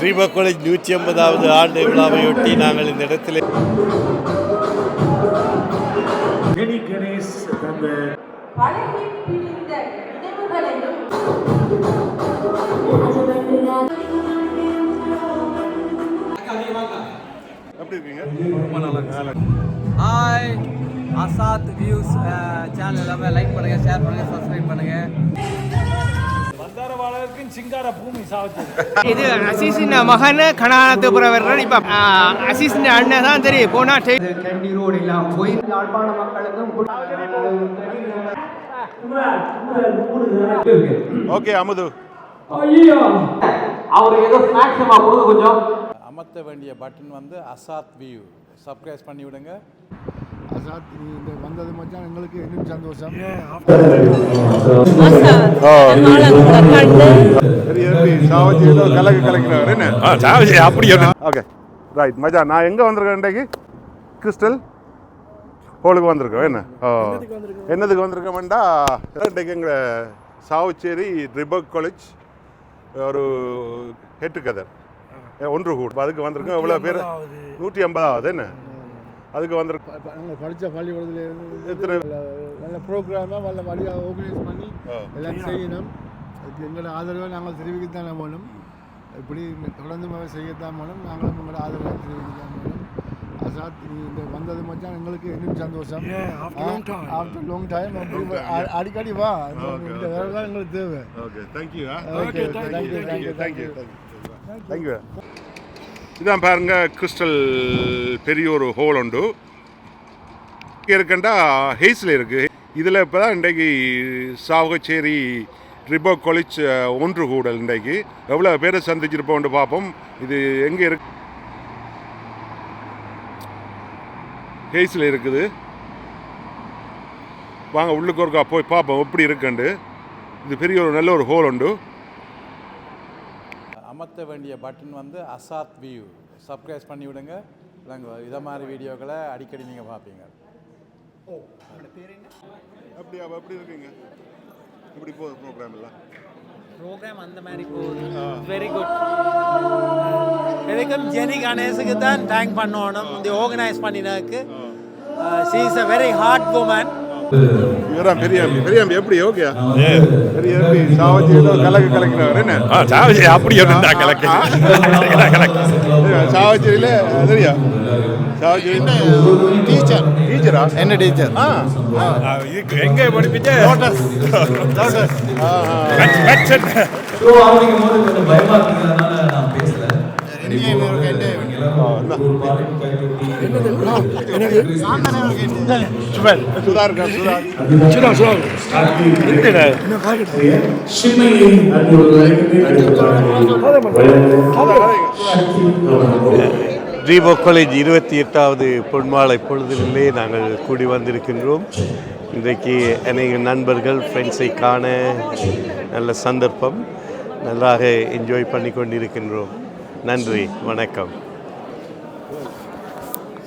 Deepa college நூற்றி ஐம்பதாவது ஆண்டு விழாவையொட்டி நாங்கள் இந்த இடத்தில் ஹாய் அசாத் வியூஸ் சேனல் எல்லாமே லைக் பண்ணுங்க ஷேர் பண்ணுங்க சப்ஸ்கிரைப் பண்ணுங்க. இது அசீஸின் மகன் கணானத்துப்புறவர் இப்போ அசீஸின் அண்ணன் தான் தெரியும் போனா கேண்டி ரோடு எல்லாம் போய் யாழ்ப்பாண மக்களுக்கும் ஓகே அமுது. அமர்த்த வேண்டிய பட்டன் வந்து அசாத் வியூ சப்ஸ்கிரைப் பண்ணி விடுங்க இந்த வந்தது மச்சான் எங்களுக்கு இன்னும் சந்தோஷம். கலக்கு கலக்கிறார் என்ன? அப்படி ஓகே ரைட் மச்சான் நான் எங்கே வந்திருக்கேன் இன்றைக்கு? கிறிஸ்டல் ஹோலுக்கு வந்திருக்கோம் என்ன? ஓ. என்னதுக்கு வந்திருக்கோம்டா? இன்றைக்கு எங்கள் சாவச்சேரி ரிபக் காலேஜ் ஒரு ஹெட்டு கதர் ஒன்று கூட். அதுக்கு வந்திருக்கோம் எவ்வளோ பேர்? நூற்றி ஐம்பதாவது என்ன? அதுக்கு வந்திருக்கோம் நாங்கள் படித்த பள்ளிக்கூடத்தில் எத்தனை நல்ல ப்ரோக்ராமாக நல்ல வழியாக ஆர்கனைஸ் பண்ணி. எல்லாம் செய்யணும். இதுக்கு எங்களோட ஆதரவை நாங்கள் தெரிவிக்கத்தானே வேணும். இப்படி தொடர்ந்து செய்யத்தான் வேணும். நாங்களும் உங்களோட ஆதரவை தெரிவிக்கத்தான் வேணும். அசாத் இந்த வந்தது மச்சான் எங்களுக்கு இன்னும் சந்தோஷம். ஆஃப்டர் லாங் டைம் அடிக்கடி வா. இந்த வேலை தான் எங்களுக்கு தேவை. Okay thank you okay thank you thank you thank you thank you இதான் பாருங்கள் கிறிஸ்டல் பெரிய ஒரு ஹோல் உண்டு இருக்கண்டா ஹெய்ஸில் இருக்குது இதில் இப்போ தான் இன்றைக்கு சாவகச்சேரி ரிபோ காலேஜ் ஒன்று கூடல் இன்றைக்கு. எவ்வளோ பேரை சந்திச்சிருப்போம்னு பார்ப்போம் இது எங்கே இருக்கு? ஹெய்ஸில் இருக்குது. வாங்க உள்ளுக்கு ஒருக்கா போய் பார்ப்போம் எப்படி இருக்குண்டு. இது பெரிய ஒரு நல்ல ஒரு ஹோல் உண்டு. அமர்த்த வேண்டிய பட்டன் வந்து அசாத் வியூ சப்ஸ்கிரைப் பண்ணி விடுங்க நாங்கள் இதை மாதிரி வீடியோக்களை அடிக்கடி நீங்கள் பார்ப்பீங்க. அப்படியா எப்படி இருக்கீங்க? இப்படி போகுது ப்ரோக்ராம் எல்லாம்? ப்ரோக்ராம் அந்த மாதிரி போகுது. வெரி குட் எதுக்கும் ஜெனி கணேஷுக்கு தான் தேங்க் பண்ணணும். இந்த organise பண்ணினதுக்கு. She is a very hard woman பெரியாம்பி பெரியாம்பி எப்படி ஓகேயா பெரியாம்பி சாவச்சி ஏதோ கலக்கு கலக்கிறார் என்ன? அப்படி கலக்கு. சாவச்சேரியில் சரியா சாவச்சேரி டீச்சர் டீச்சரா என்ன டீச்சர் ஆ எங்க சுதா தீபா காலேஜ் இருபத்தி எட்டாவது பொன்மாலை பொழுதிலே நாங்கள் கூடி வந்திருக்கின்றோம். இன்றைக்கு அநேக நண்பர்கள் ஃப்ரெண்ட்ஸை காண நல்ல சந்தர்ப்பம். நன்றாக என்ஜாய் பண்ணி கொண்டிருக்கின்றோம் நன்றி வணக்கம்.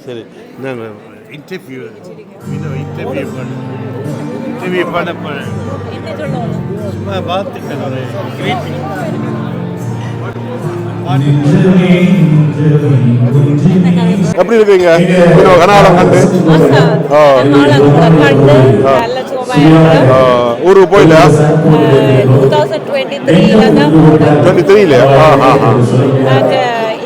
சரி நான் இன்டர்வியூ இன்டர்வியூ இன்டர்வியூ பண்ண. போகிறேன் பார்த்துட்டேன் ஒரு greeting. எப்படி இருக்கீங்க? கனகாலம் கண்டு? ஊருக்கு போயில டுவெண்ட்டி த்ரீலையா ஆ ஆ ஆ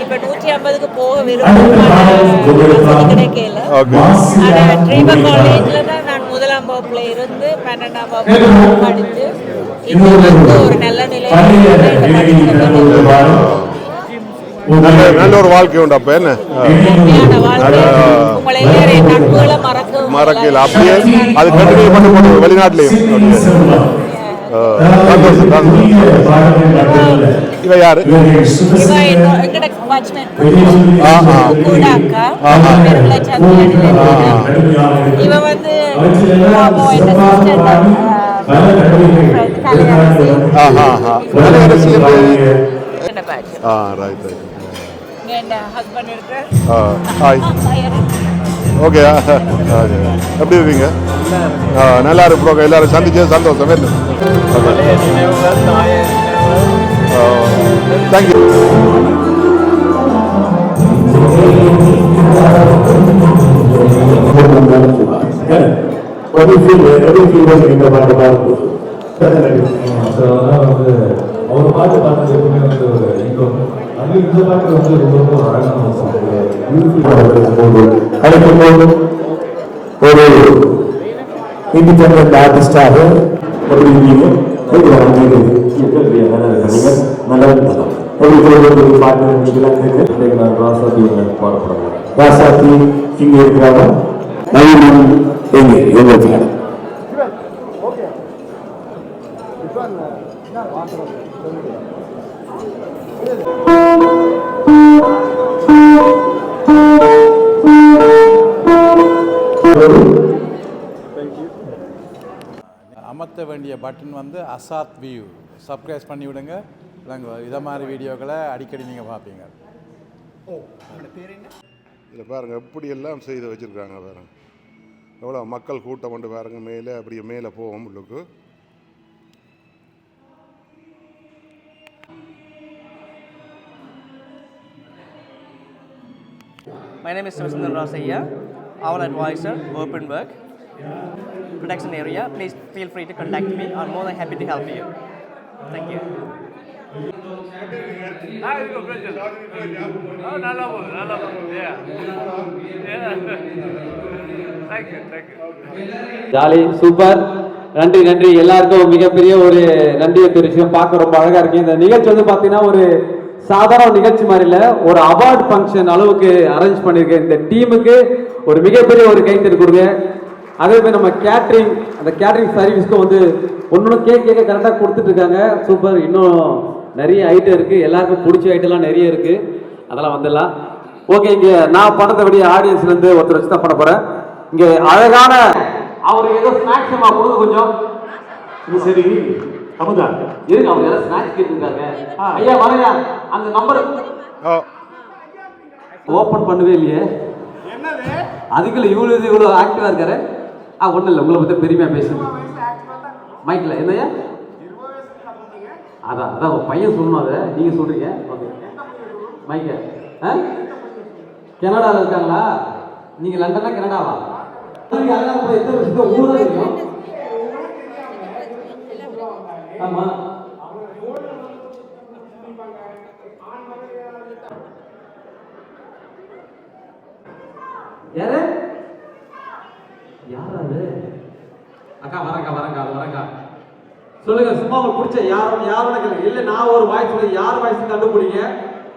இப்ப நூற்றி ஐம்பதுக்கு போக விருப்பம் கிடைக்கல ஓகே ஆனா ட்ரீபர் காலேஜ்ல தான் நான் முதலாம் வகுப்புல இருந்து பன்னெண்டாம் வகுப்பு படித்து இப்போ வந்து ஒரு நல்ல நிலையில நல்ல நல்ல ஒரு வாழ்க்கை உண்டு அப்போ என்ன? மறக்கல. அப்படியே அது கண்டினியூ பண்ணி போட்டு வெளிநாட்டிலையும். இவ யாரு? இவ வந்து. ஆஹா ஆஹா. ஆ ரைட் ரைட் ஆ ஹாய் ஓகே எப்படி இருக்கீங்க? ஆ நல்லா இருப்போம் எல்லாரும் சந்திச்சு சந்தோஷம். வேணும் தேங்க்யூ ஒரு ஃபீல் எவ்வளோ ஃபீல் இந்த பாட்டு பாடும்போது ஒரு இருக்கீங்க எப்படி வாங்கிட்டு இருக்கீங்க நல்லா இருந்தாலும் எப்படி ஒரு பாட்டு நீங்களாம் கேட்க இன்னைக்கு நான் ராசாத்தி ஒன்று பாடப்படுறேன் ராசாத்தி இங்கே இருக்கிறாங்க நவீனம் எங்கே எங்க அமர்த்த வேண்டிய பட்டன் வந்து அசாத் வியூ சப்ஸ்கிரைப் பண்ணி விடுங்க. நாங்கள் இதை மாதிரி வீடியோக்களை அடிக்கடி நீங்கள் பார்ப்பீங்க. இதில் பாருங்கள் எப்படி எல்லாம் செய்து வச்சுருக்காங்க பாருங்க. எவ்வளோ மக்கள் கூட்டம் கொண்டு பாருங்க மேலே அப்படியே மேலே போவோம் உள்ளுக்கு. My name is Sivasundar Rasaya, our advisor, open work, production area. Please feel free to contact me. I'm more than happy to help you. Thank you. நல்லா போகுது நல்லா போகுது ஜாலி சூப்பர் நன்றி நன்றி எல்லாருக்கும் மிகப்பெரிய ஒரு நன்றியை தெரிவிச்சுக்கோம் பார்க்க ரொம்ப அழகா இருக்கு இந்த நிகழ்ச்சி வந்து பாத்தீங்கன்னா ஒரு சாதாரண நிகழ்ச்சி மாதிரி இல்லை ஒரு அவார்ட் ஃபங்க்ஷன் அளவுக்கு அரேஞ்ச் பண்ணியிருக்கேன் இந்த டீமுக்கு ஒரு மிகப்பெரிய ஒரு கைத்தறி கொடுங்க அதே மாதிரி நம்ம கேட்ரிங் அந்த கேட்ரிங் சர்வீஸ்க்கும் வந்து ஒன்று கேக் கேட்க கரெக்டாக கொடுத்துட்டு இருக்காங்க சூப்பர் இன்னும் நிறைய ஐட்டம் இருக்கு. எல்லாருக்கும் பிடிச்ச ஐட்டம்லாம் நிறைய இருக்கு. அதெல்லாம் வந்துடலாம். ஓகே இங்க நான் பண்ணதை விட ஆடியன்ஸ்ல இருந்து ஒருத்தர் வச்சு தான் பண்ண போறேன். இங்க அழகான அவருக்கு ஏதோ ஸ்நாக்ஸ் கொடுங்க கொஞ்சம். இது சரி. அமுதா இருங்க அவங்க ஏதாவது ஸ்நாக்ஸ் கேட்டுருக்காங்க? ஐயா வரையா அந்த நம்பர் ஓ. ஓபன் பண்ணவே இல்லையே. அதுக்குள்ள இவ்வளவு இவ்வளவு ஆக்டிவா இருக்காரு. ஆ ஒண்ணும் இல்லை. உங்களை பத்தி பெருமையா பேசுங்க. மைக்ல என்னய்யா? அதான் அதான் உங்க பையன் சொல்லணும் அதை. நீங்க சொல்றீங்க. ஓகே மைக்க ஆ? கனடால இருக்காங்களா? நீங்க லண்டனா கனடாவா? நீங்க அதெல்லாம் போய் எத்தனை வருஷத்துக்கு ஊர் தான் தெரியும். ஆமா. யாரு யார் அது அக்கா வரக்கா வரக்கா அது வரக்கா. சொல்லுங்க சும்மா உங்களுக்கு பிடிச்ச யாரும் யாரோட கேளுங்க இல்ல. நான் ஒரு வாய்ஸ் சொல்லி. யார் வாய்ஸ் கண்டுபிடிங்க?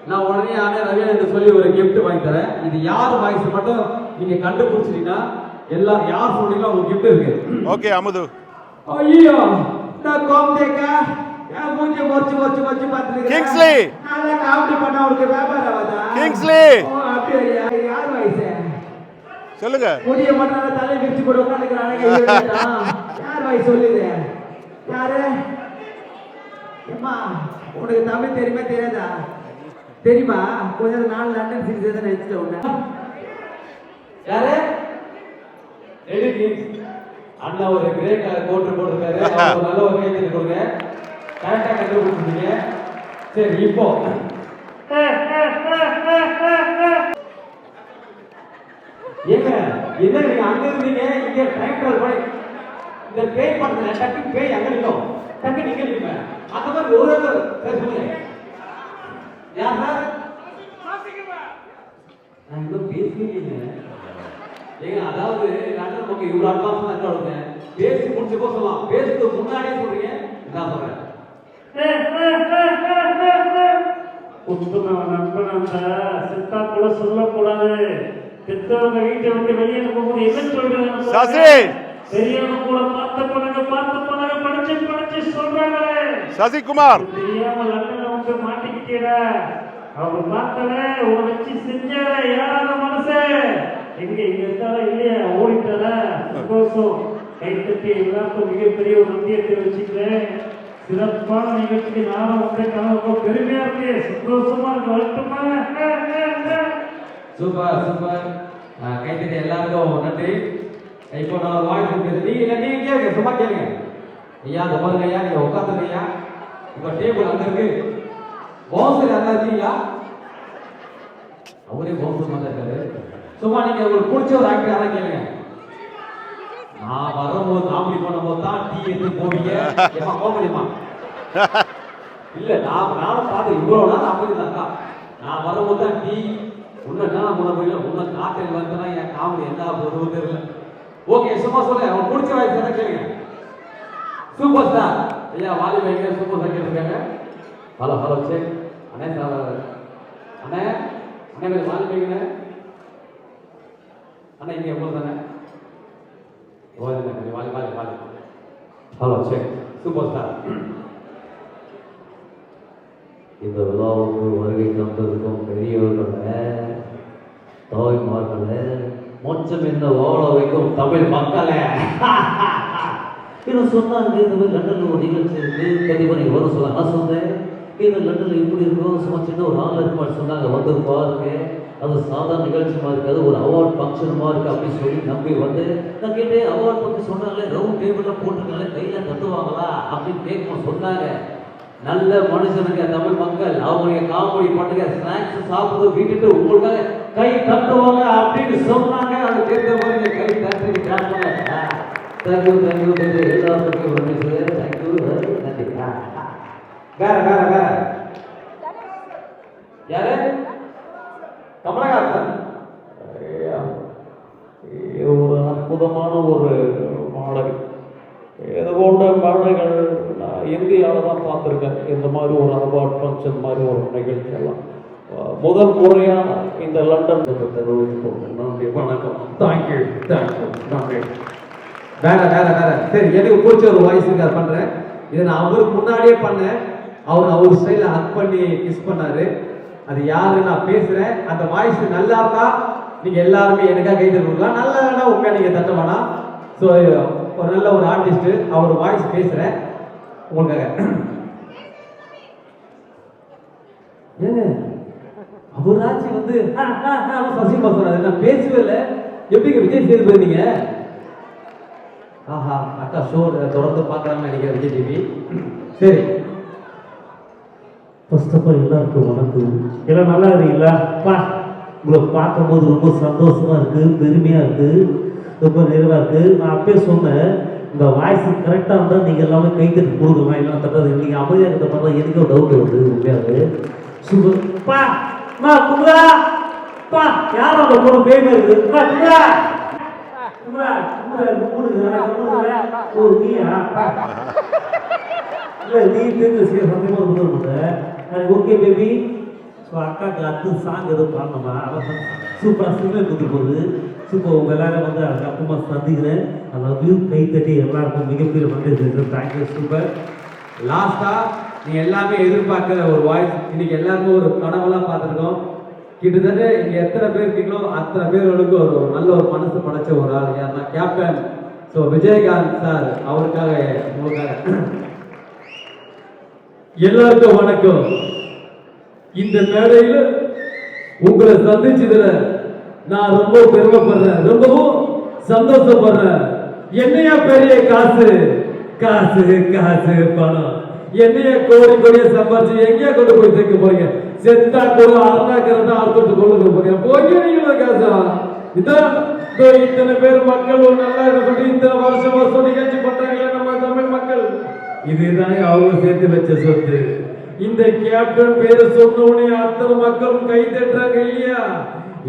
நான் உடனே ஆனே ரவியன் என்று சொல்லி ஒரு கிஃப்ட் வாங்கி தரேன். இது யார் வாய்ஸ் மட்டும் நீங்க கண்டுபிடிச்சிட்டீங்கன்னா எல்லாம் யார் சொல்றீங்களோ உங்களுக்கு கிஃப்ட் இருக்கு. ஓகே அமுது. ஐயோ நான் கோம்தேக்கா என் மூஞ்சி மொச்சு மொச்சு மொச்சு பார்த்துருக்கேன் கிங்ஸ்லி நான் காமெடி பண்ண அவருக்கு வியாபாரம் ஆகாதா? கிங்ஸ்லி ஓ அப்படியா யார் வயசு சொல்லுங்க. புதிய மண்ணால தலை விரிச்சு போட்டு உட்காந்துக்கிறாங்க யார் வாய் சொல்லுது. யாரு? அம்மா உனக்கு தமிழ் தெரியுமா தெரியாதா? தெரியுமா? கொஞ்ச நாள் லண்டன் சிரிச்சு தான் நினைச்சிட்ட உன்ன யாரு? எடிட்டிங் அண்ணா ஒரு கிரே கலர் கோட்டு போட்டிருக்காரு. நல்ல ஒரு கை கொடுங்க. கரெக்டா கண்டுபிடிச்சிருக்கீங்க சரி இப்போ. ஏங்க என்ன நீங்க அங்க இருந்தீங்க? இங்க டிராக்டர் போய் இந்த பேய் படத்துல டக்கு பேய் அங்க நிக்கும். டக்கு நீங்க நிப்பீங்க. அந்த மாதிரி ஒரு பேர் சொல்லுங்க. யார் சார் நான் இன்னும் பேசவே இல்லைங்க. ஏங்க அதாவது அட்வான்ஸ் தான் இருக்காங்க பேசி முடிச்சு போக சொல்லலாம். பேசுறதுக்கு முன்னாடியே சொல்றீங்க. நான் சொல்றேன். உத்தம நண்பன் சித்தா கூட சொல்லக்கூடாது. பெற்றவங்க வீட்டை விட்டு வெளியே போகும்போது என்ன சொல்றது? சசி! பெரியவங்க கூட பார்த்து பண்ணுங்க பார்த்து படிச்சு படிச்சு சொல்றாங்களே. சசிகுமார். தெரியாம லண்டன்ல வந்து அவர் பார்த்தல உன வச்சு செஞ்சார யாரான மனசு. எங்க இங்க இருந்தாலும் இல்லையா ஓடிட்டாரா சந்தோஷம். கைத்தட்டி எல்லாருக்கும் மிகப்பெரிய ஒரு நன்றியை தெரிவிச்சுக்கிறேன். சிறப்பான நிகழ்ச்சிக்கு நானும் வந்து கனவு பெருமையா இருக்கு சந்தோஷமா இருக்கு வரட்டுமா? Super super. கைத்தட்டி எல்லாருக்கும் நன்றி. இப்போ நான் வாய்ஸ் இருக்குது நீங்க இல்ல நீங்க கேளுங்க சும்மா கேளுங்க. ஐயா அந்த பாருங்க ஐயா நீங்க உட்காந்துருங்க ஐயா. உங்க டேபிள் அங்க இருக்கு. பவுன்சர் யாரா இருக்கீங்களா அவரே பவுன்சர் மாதிரி இருக்காரு. சும்மா நீங்க உங்களுக்கு பிடிச்ச ஒரு ஆக்டர் யாரா கேளுங்க. நான் வரும்போது காமெடி பண்ணும்போது தான் டீ எடுத்து போவீங்க. ஏமா முடியுமா இல்ல நான் நானும் பார்த்து இவ்வளவு நாள் அமைதிதாக்கா நான் வரும்போது தான் டீ. உன்ன என்ன முன்ன போயில உன்ன காட்டில் வந்தனா என் காமெடி என்ன போதும் தெரியல. ஓகே சும்மா சொல்ல. அவன் பிடிச்ச வாய்ஸ் என்ன கேளுங்க. சூப்பர் ஸ்டார் ஐயா வாலி வைங்க சூப்பர் ஸ்டார் கேட்டிருக்காங்க. ஹலோ ஹலோ செக் அண்ணே சார். அண்ணே அண்ணே கொஞ்சம் வாலி வைங்கண்ணே அண்ணா இங்கே எவ்வளோ தானே? ஓ இல்லை கொஞ்சம் Vaali Vaali Vaali. Hello check super star இந்த விழாவுக்கு வருகை தந்ததுக்கும் பெரியவர்களை தாய்மார்களை மொச்சம் என்ன வாழ வைக்கும் தமிழ் மக்களே. இது சொன்னாங்க இந்த மாதிரி லண்டனில் ஒரு நிகழ்ச்சி இருக்கு. கண்டிப்பாக நீங்கள் வரும் சொல்ல நான் சொன்னேன். இது லண்டனில் இப்படி இருக்கும்? சும்மா சின்ன ஒரு ஆள் இருப்பான்னு சொன்னாங்க வந்து பாருங்க. அது சாதாரண நிகழ்ச்சி மாதிரி இருக்காது ஒரு அவார்ட் ஃபங்க்ஷன் மாதிரி அப்படின்னு சொல்லி நம்பி வந்து நான் கேட்டேன் அவார்ட் பற்றி சொன்னாங்களே ரவுண்ட் டேபிளில் போட்டிருக்காங்களே கையில் தட்டுவாங்களா? அப்படின்னு கேட்கணும் சொன்னாங்க. நல்ல மனுஷனுங்க தமிழ் மக்கள். அவங்களுடைய காமெடி பண்ணுங்க ஸ்நாக்ஸ் சாப்பிட்டு வீட்டுக்கு உங்களுக்காக கை தட்டுவாங்க அப்படின்னு சொன்னாங்க. அது கேட்ட மாதிரி கை தட்டி தேங்க்யூ தேங்க்யூ தேங்க்யூ எல்லாத்துக்கும் நன்றி சார் தேங்க்யூ நன்றி வேற வேற வேற. யாரு? கமலஹாசன். இது ஒரு அற்புதமான ஒரு மாடல். இது போன்ற பாடல்கள் நான் இந்தியாவில் தான் பார்த்துருக்கேன். இந்த மாதிரி ஒரு அவார்ட் ஃபங்க்ஷன் மாதிரி ஒரு நிகழ்ச்சியெல்லாம் முதல் முறையாக இந்த லண்டன் தெரிவித்துக் நன்றி வணக்கம். தேங்க்யூ தேங்க்யூ நன்றி. வேற வேற வேற. சரி எனக்கு பிடிச்ச ஒரு வாய்ஸ் இருக்கார் பண்ணுறேன் இதை நான் அவருக்கு முன்னாடியே பண்ணேன். அவர் அவர் ஸ்டைலில் ஹக் பண்ணி கிஸ் பண்ணாரு. அது யாரு நான் பேசுகிறேன் அந்த வாய்ஸ் நல்லா இருந்தா நீங்கள் எல்லாருமே எனக்காக கைது கொடுக்கலாம். நல்லா வேணா உண்மையாக நீங்கள் தட்ட வேணாம். ஸோ ஒரு நல்ல ஒரு ஆர்டிஸ்ட்டு அவர் வாய்ஸ் பேசுகிறேன் உங்களுக்காக. ஏங்க அவராச்சும் வந்து சசிகுமார் சொல்றாரு. நான் பேசவே இல்லை. எப்படிங்க விஜய் சேதுபதி நீங்க? ஆஹா அக்கா ஷோ தொடர்ந்து பார்க்கலாம்னு நினைக்கிறேன் விஜய் டிவி. சரி. ஃபர்ஸ்ட் ஆஃப் ஆல் எல்லாருக்கும் வணக்கம். எல்லாம் நல்லா இருக்கீங்களா? பா உங்களை பார்க்கும்போது ரொம்ப சந்தோஷமா இருக்கு பெருமையா இருக்கு ரொம்ப நிறைவா இருக்கு. நான் அப்பயே சொன்னேன் இந்த வாய்ஸ் கரெக்டாக இருந்தால் நீங்கள் எல்லாமே கை தட்டி கொடுக்கலாம் எல்லாம் தட்டாது நீங்கள் அமைதியாக இருந்த பார்த்தா எனக்கு ஒரு டவுட் வருது உண்மையாவே. சூப்பர் பா அம்மா குமரா பா யார் அந்த பொண்ணு இருக்குது ஓ நீயா? இல்லை நீ தெரிஞ்ச விஷயம் முதல் எனக்கு ஓகே பேபி ஸோ அக்காக்கு அடுத்து சாங் எதுவும் பாடணுமா? அதான் சூப்பராக சிக்னல் கொடுத்து போகுது சூப்பர் உங்கள் எல்லாரும் வந்து அதுக்கு அப்புறமா சந்திக்கிறேன். அந்த வியூ கை எல்லாருக்கும் மிகப்பெரிய நன்றி தேங்க்யூ சூப்பர் லாஸ்ட்டாக நீங்க எல்லாமே எதிர்பார்க்கிற ஒரு வாய்ஸ். இன்னைக்கு எல்லாருமே ஒரு கனவெல்லாம் பார்த்துருக்கோம். கிட்டத்தட்ட இங்க எத்தனை பேர் இருக்கீங்களோ அத்தனை பேர்களுக்கு ஒரு நல்ல ஒரு மனசு படைச்ச ஒரு ஆள். யாருன்னா கேப்டன். ஸோ விஜயகாந்த் சார் அவருக்காக உங்களுக்காக. எல்லாருக்கும் வணக்கம். இந்த மேடையில் உங்களை சந்திச்சதுல நான் ரொம்ப பெருமைப்படுறேன். ரொம்பவும் சந்தோஷப்படுறேன். என்னையா பெரிய காசு? காசு காசு பணம். என்னைய கோடி கோடியா சம்பாதிச்சு எங்கேயா கொண்டு போய் சேர்க்க போறீங்க? செத்தா கூட அரணாக்கிறதா அறுத்துட்டு கொண்டு போறீங்க. போய் நீங்களா காசா. இதான் இத்தனை பேர் மக்கள் ஒரு நல்லா என்ன சொல்லி இத்தனை வருஷம் வருஷம் நிகழ்ச்சி பண்றாங்களே நம்ம தமிழ் மக்கள். இதுதான் அவங்க சேர்த்து வச்ச சொத்து. இந்த கேப்டன் பேரை சொன்ன உடனே அத்தனை மக்களும் கை தட்டுறாங்க இல்லையா?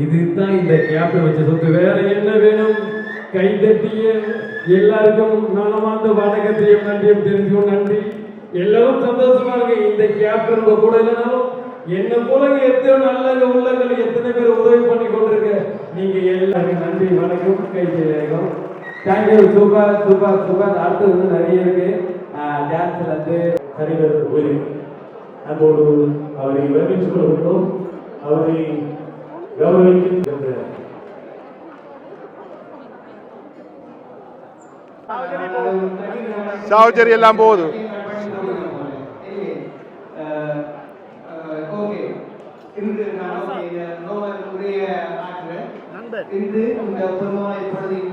இதுதான் இந்த கேப்டன் வச்ச சொத்து. வேற என்ன வேணும்? கை தட்டிய. எல்லாருக்கும் நலமார்ந்த வணக்கத்தையும் நன்றியும் தெரிஞ்சுக்கணும் நன்றி. எல்லாரும் சந்தோஷமா இருக்கு இந்த கேப்டன் உங்க கூட இல்லைனாலும் என்ன போல எத்தனை நல்ல உள்ளங்கள் எத்தனை பேர் உதவி பண்ணி கொண்டிருக்க. நீங்க எல்லாருக்கும் நன்றி வணக்கம். கை செய்யும் தேங்க்யூ சூப்பர் சூப்பர் சூப்பர். அடுத்து வந்து நிறைய இருக்கு. டான்ஸ்ல இருந்து கரிவர் ஒரு அன்போடு அவரை வரவேற்றுக் கொள்கின்றோம் அவரை கௌரவிக்கின்ற சாவச்சேரி எல்லாம் போகுது ஓகே இன்று நான் உரிய இன்று இந்த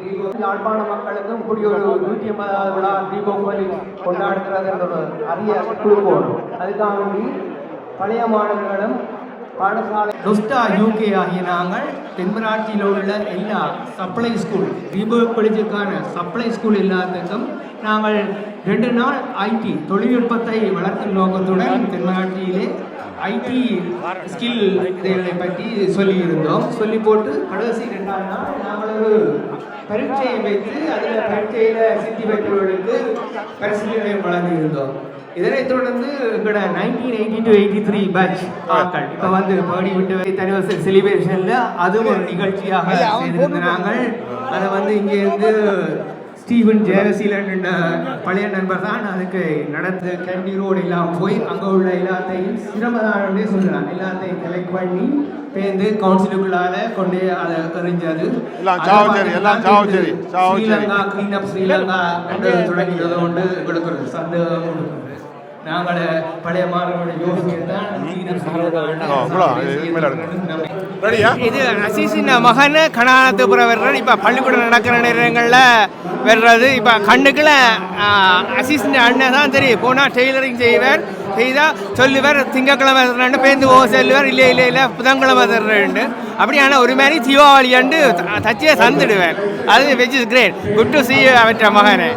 தீபம் யாழ்ப்பாண மக்களுக்கும் ஒரு நூற்றி ஐம்பதாவது விழா தீபாவளி கொண்டாடுகிறது என்ற ஒரு அரிய குழுப்போம் அதுக்காக வேண்டி பழைய மாணவர்களும் பாடசாலை டொஸ்டா யூகே ஆகிய நாங்கள் தென்மராட்சியில் உள்ள எல்லா சப்ளை ஸ்கூல் ரீபர்க் காலேஜுக்கான சப்ளை ஸ்கூல் எல்லாத்துக்கும் நாங்கள் ரெண்டு நாள் ஐடி தொழில்நுட்பத்தை வளர்க்கும் நோக்கத்துடன் தென்மராட்சியிலே ஐடி ஸ்கில் இதைகளை பற்றி சொல்லியிருந்தோம். சொல்லி போட்டு கடைசி ரெண்டாம் நாள் நாங்கள் ஒரு பரீட்சையை வைத்து அதில் பரீட்சையில் சித்தி பெற்றவர்களுக்கு பரிசீலனை வழங்கியிருந்தோம். இதனைத் தொடர்ந்து எங்களோட nineteen eighty two eighty three batch ஆக்கள். இப்போ வந்து பாடி விட்டு தனிவசல் செலிப்ரேஷனில் அதுவும் ஒரு நிகழ்ச்சியாக செய்திருந்த நாங்கள் அதை வந்து இங்கே இருந்து ஸ்டீவன் ஜெயசீலன் என்ற பழைய நண்பர் தான் அதுக்கு நடந்து கேண்டி ரோடு எல்லாம் போய் அங்கே உள்ள எல்லாத்தையும் சிரமதானே சொல்லலாம். எல்லாத்தையும் கலெக்ட் பண்ணி பேருந்து கவுன்சிலுக்குள்ளால கொண்டு அதை எறிஞ்சது. ஸ்ரீலங்கா கிளீன் அப் ஸ்ரீலங்கா என்று தொடங்கியது கொண்டு எங்களுக்கு ஒரு சந்தேகம். நாங்கள் பழைய இது அசீசின் மகன் கணானத்துப்புறம் வர்றாரு இப்போ பள்ளிக்கூடம் நடக்கிற நேரங்களில் வர்றது. இப்போ கண்ணுக்குள்ள அசீசின் அண்ணன் தான் தெரியும். போனால் டெய்லரிங் செய்வார் செய்தால் சொல்லுவார் திங்கக்கிழமை தர்றேன்னு பேருந்து போக சொல்லுவார். இல்லை இல்லை இல்லை புதன்கிழமை தர்றேன்னு அப்படியான ஒரு மாதிரி தீபாவளி அண்டு தச்சியை தந்துடுவேன் அது which is great good to see அவற்ற மகனை.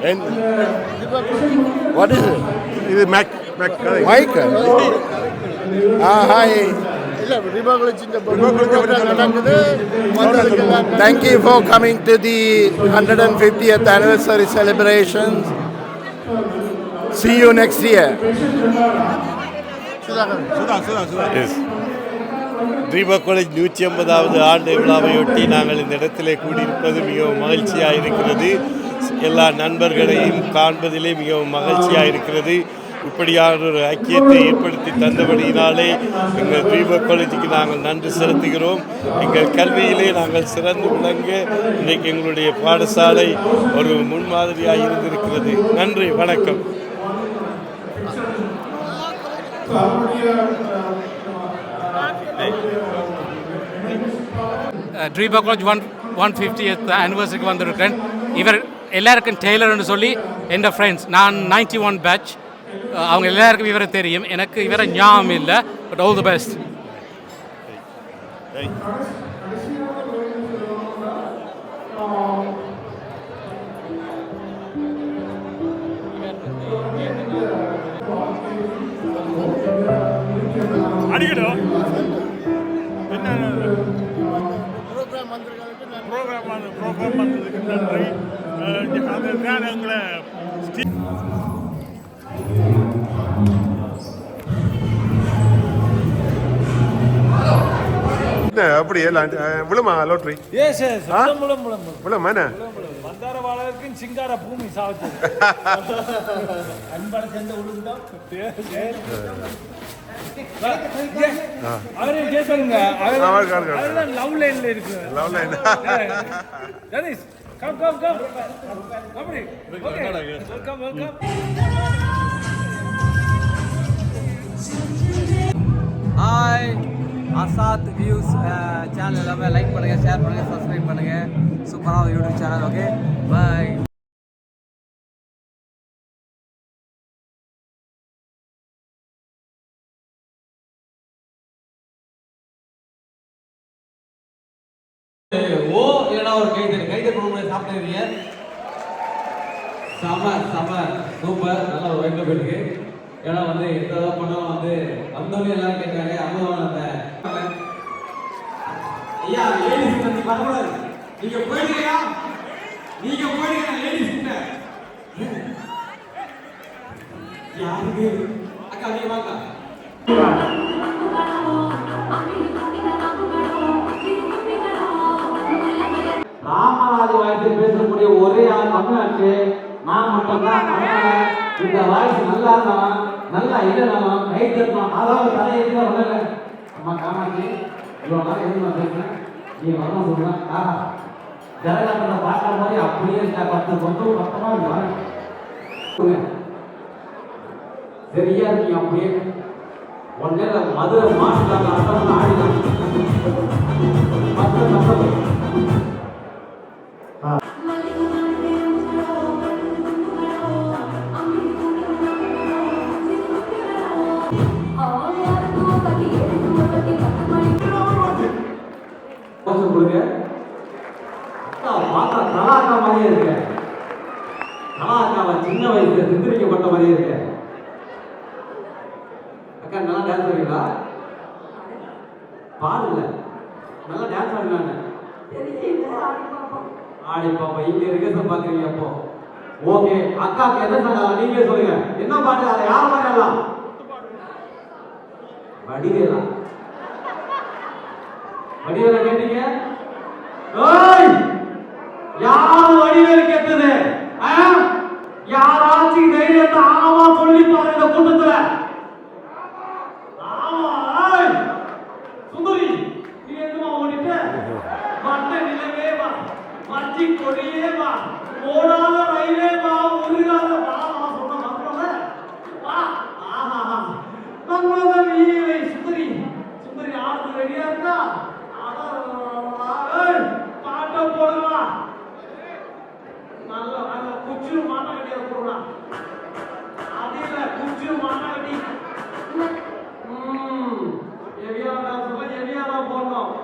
And what is it? ಇದು mic mic mic Thank you for coming to the 150th anniversary celebrations. See you next year. Yes. Drieberg college நூற்றி ஐம்பதாவது ஆண்டு விழாவையொட்டி நாங்கள் இந்த இடத்திலே கூடியிருப்பது மிகவும் மகிழ்ச்சியாக இருக்கிறது. எல்லா நண்பர்களையும் காண்பதிலே மிகவும் மகிழ்ச்சியாக இருக்கிறது. இப்படியான ஒரு ஐக்கியத்தை ஏற்படுத்தி தந்தபடியினாலே எங்கள் தீப காலேஜுக்கு நாங்கள் நன்றி செலுத்துகிறோம். எங்கள் கல்வியிலே நாங்கள் சிறந்து விளங்க இன்றைக்கு எங்களுடைய பாடசாலை ஒரு முன்மாதிரியாக இருந்திருக்கிறது. நன்றி வணக்கம். Drieberg college one one fifty ஆனிவர்சரிக்கு வந்திருக்கேன் இவர் எல்லாருக்கும் டெய்லர்னு சொல்லி என் ஃப்ரெண்ட்ஸ் நான் நைன்டி ஒன் பேட்ச் அவங்க எல்லாருக்கும் இவரை தெரியும். எனக்கு இவரை ஞாபகம் இல்லை but all the best program program வந்ததுக்கு நன்றி அதற்கான எங்களை ஸ்டீ- என்ன அப்படி எல்லாம் அஹ், விழுமா லோட்ரி எஸ் எஸ்? முளம் முளம் விழுமா என்ன மந்தாரவாளருக்கும் சிங்கார பூமி சாவச்சு அன்பான சேர்ந்த உளுந்தோம் ஆ. அவரே அவர்தான் லவ் லைன்ல இருக்கு தனிஷ் கம் கம் கம் அப்படி okay welcome welcome hi Asad views channel எல்லாமே லைக் பண்ணுங்கள் ஷேர் பண்ணுங்கள் சப்ஸ்கிரைப் பண்ணுங்கள் சூப்பராக யூடியூப் சேனல் ஓகே பாய் கொடுக்க செம செம. சூப்பர் நல்ல ஒரு வைக்க போயிருக்கு. ஏன்னா வந்து எந்த இதாக பண்ணாலும் வந்து வந்தவங்க எல்லாரும் கேட்குறாங்க அம்மதவன் அந்த ஐயா லேடிஸ் பத்தி பண்ணக்கூடாது நீங்க போயிட்டீங்களா நீங்க போயிட்டீங்களா லேடிஸ் கிட்ட. யாருக்கு அக்கா நீங்க வாங்க. வந்தாச்சு. நான் மட்டும்தான் இந்த வாய்ஸ் நல்லா இருந்தாலும் நல்லா இல்லைனாலும் கை தட்டணும் அதாவது தலையை வரல. அம்மா காமாட்சி இவ்வளோ நாள் எதுவும் நான் பேசுறேன் நீ வரணும் சொல்லுவேன் ஆஹா ஜனநாயகத்தை பார்க்குற மாதிரி அப்படியே இருக்கா? பத்து கொஞ்சம் பத்தமாக இருக்கு சரியா இருக்கீங்க அப்படியே. உடனே மதுரை மாசம் ஆடிதான் பத்து உங்களுக்கு பார்த்தா தலாக்கா மாதிரியே இருக்கு. தலாக்காவை சின்ன வயசுல சித்திரிக்கப்பட்ட மாதிரியே இருக்கு. அக்கா நல்லா டான்ஸ் ஆடுவீங்களா பாடல. நல்லா டான்ஸ் ஆடுனாங்க ஆடி பாப்பா இங்க இருக்க பாக்குறீங்க அப்போ. ஓகே அக்காக்கு என்ன சொன்னாலும் நீங்களே சொல்லுங்க. என்ன பாட்டு? அதை யார் பாடலாம் வடிவேலா. வடிவேலா கேட்டீங்க? ஏய்! யார் வடிவேலு கேட்டது? ஆ? யாராச்சும் தைரியத்தை ஆழமா சொல்லி பாரு இந்த கூட்டத்துல. சுந்தரி நீ எங்கம்மா ஓடிட்ட? வந்த நிலவே வா. மச்சி கொடியே வா. ஓடாத ரயில் வா உருகாத வா வா சொன்ன மக்கள வா ஆஹா நம்மளோட வீரை சுந்தரி சுந்தரி ஆடுறது ரெடியா இருக்கா அடடடடடா. ஏய், பாட்டை போடுங்களா நல்ல நல்ல குச்சியும் மாட்டா கட்டியா போடுறா அது இல்ல குச்சியும் மாட்டா கட்டி ம், எவியா சொல்ல எவியா தான் போடணும்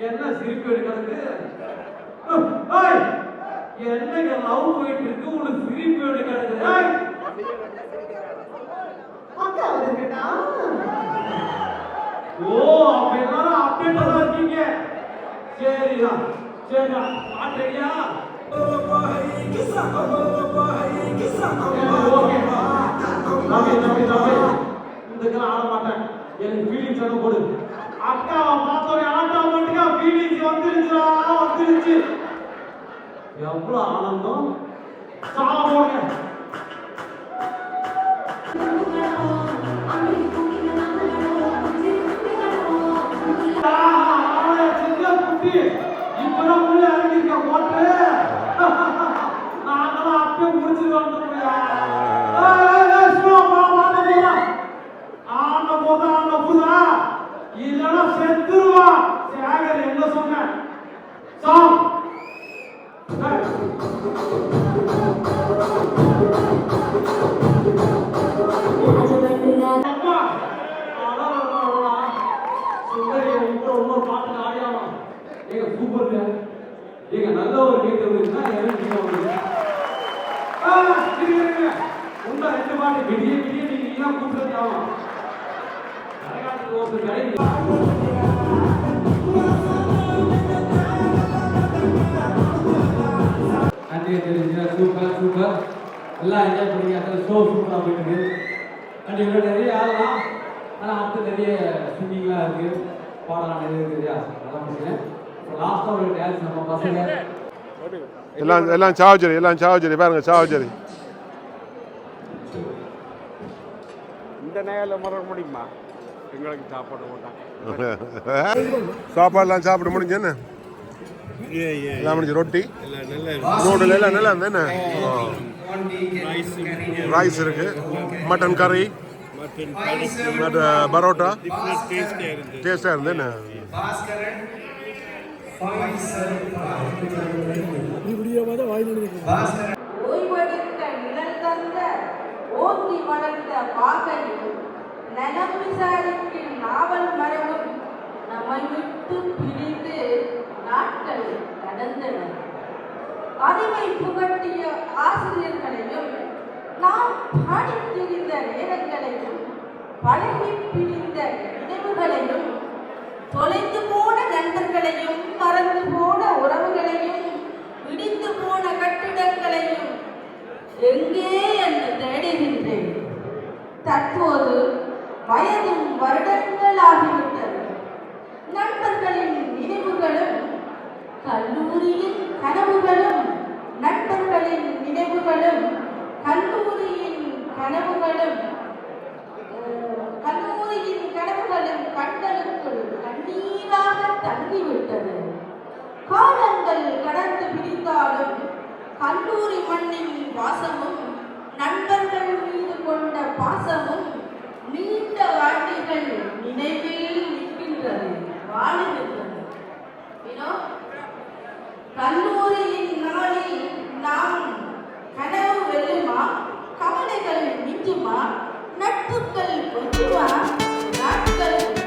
என்ன சிரிப்பு எடுக்கிறது ஏய், என்னங்க லவ் போயிட்டு இருக்கு உனக்கு சிரிப்பு எடுக்கிறது ஏய் அக்கா வந்துருக்கா ஓ அப்ப எல்லாரும் அப்டேட்டா தான் இருக்கீங்க சரிடா சரிடா பாட்டு ரெடியா தம்பி இந்த ஆட மாட்டேன். எனக்கு ஃபீலிங்ஸ் எதுவும் போடு. அக்காவை பார்த்தோன்னே ஆட்டோமேட்டிக்கா ஃபீலிங்ஸ் வந்துருச்சுடா வந்துருச்சு. எவ்வளவு ஆனந்தம்? சால இல்லைன்னா செத்துருவா சேகர் என்ன சொன்ன சாம் அம்மா ஏங்க நல்ல ஒரு கேட்டு இருந்தா ரெண்டு விடிய விடிய நீங்க கூப்பிட்டு கரகாட்டத்துக்கு தெரிஞ்சு சூப்பர் சூப்பர். எல்லாம் என்ஜாய் பண்ணி ஷோ சூப்பராக போயிட்டு அண்ட் இவ்வளோ நிறைய ஆடலாம் ஆனால் அடுத்து நிறைய சிங்கிங்லாம் இருக்குது பாடலாம் நிறைய இருக்குது நல்லா முடிச்சுங்க லாஸ்ட்டாக ஒரு டான்ஸ் நம்ம பசங்க. எல்லாம் எல்லாம் சாவச்சேரி எல்லாம் சாவச்சேரி பாருங்க சாவச்சேரி இந்த நேரில் மற முடியுமா? எங்களுக்கு சாப்பாடு போட்டாங்க சாப்பாடுலாம் சாப்பிட முடிஞ்சேன்னு எல்லாம் முடிஞ்சு ரொட்டி. நூடுல் எல்லாம் நல்லா இருந்தேன்னு ரைஸ் இருக்கு. மட்டன் கறி மற்ற பரோட்டா. டேஸ்டாக இருந்தேன்னு ஓய்வெடுத்த நிழல் தந்த ஓங்கி வளர்ந்த பாகையும் நலம் விசாரிக்கும் நாவல் மரமும் நம்மை விட்டு பிரிந்து நாட்கள் கடந்தன. அறிவை புகட்டிய ஆசிரியர்களையும் நாம் பாடித்திரிந்த நேரங்களையும் பழகி பிரிந்த நினைவுகளையும் தொலைந்து போன நண்பர்களையும் மறந்து போன உறவுகளையும் இடிந்து போன கட்டிடங்களையும் எங்கே என்று தேடுகின்றேன். தற்போது வயதும் வருடங்களாகிவிட்டது. நண்பர்களின் நினைவுகளும் கல்லூரியின் கனவுகளும் நண்பர்களின் நினைவுகளும் கல்லூரியின் கனவுகளும் காலங்கள் கடந்து பிடித்தாலும் கல்லூரி மண்ணின் வாசமும் நண்பர்கள் மீது கொண்ட பாசமும் நீண்ட ஆண்டுகள் நினைவில் நிற்கின்றது வாழுகின்றது. You கல்லூரியின் நாளில் நாம் கனவு வெல்லுமா? கவலைகள் மிஞ்சுமா? நட்புகள் கொஞ்சுமா நாட்கள்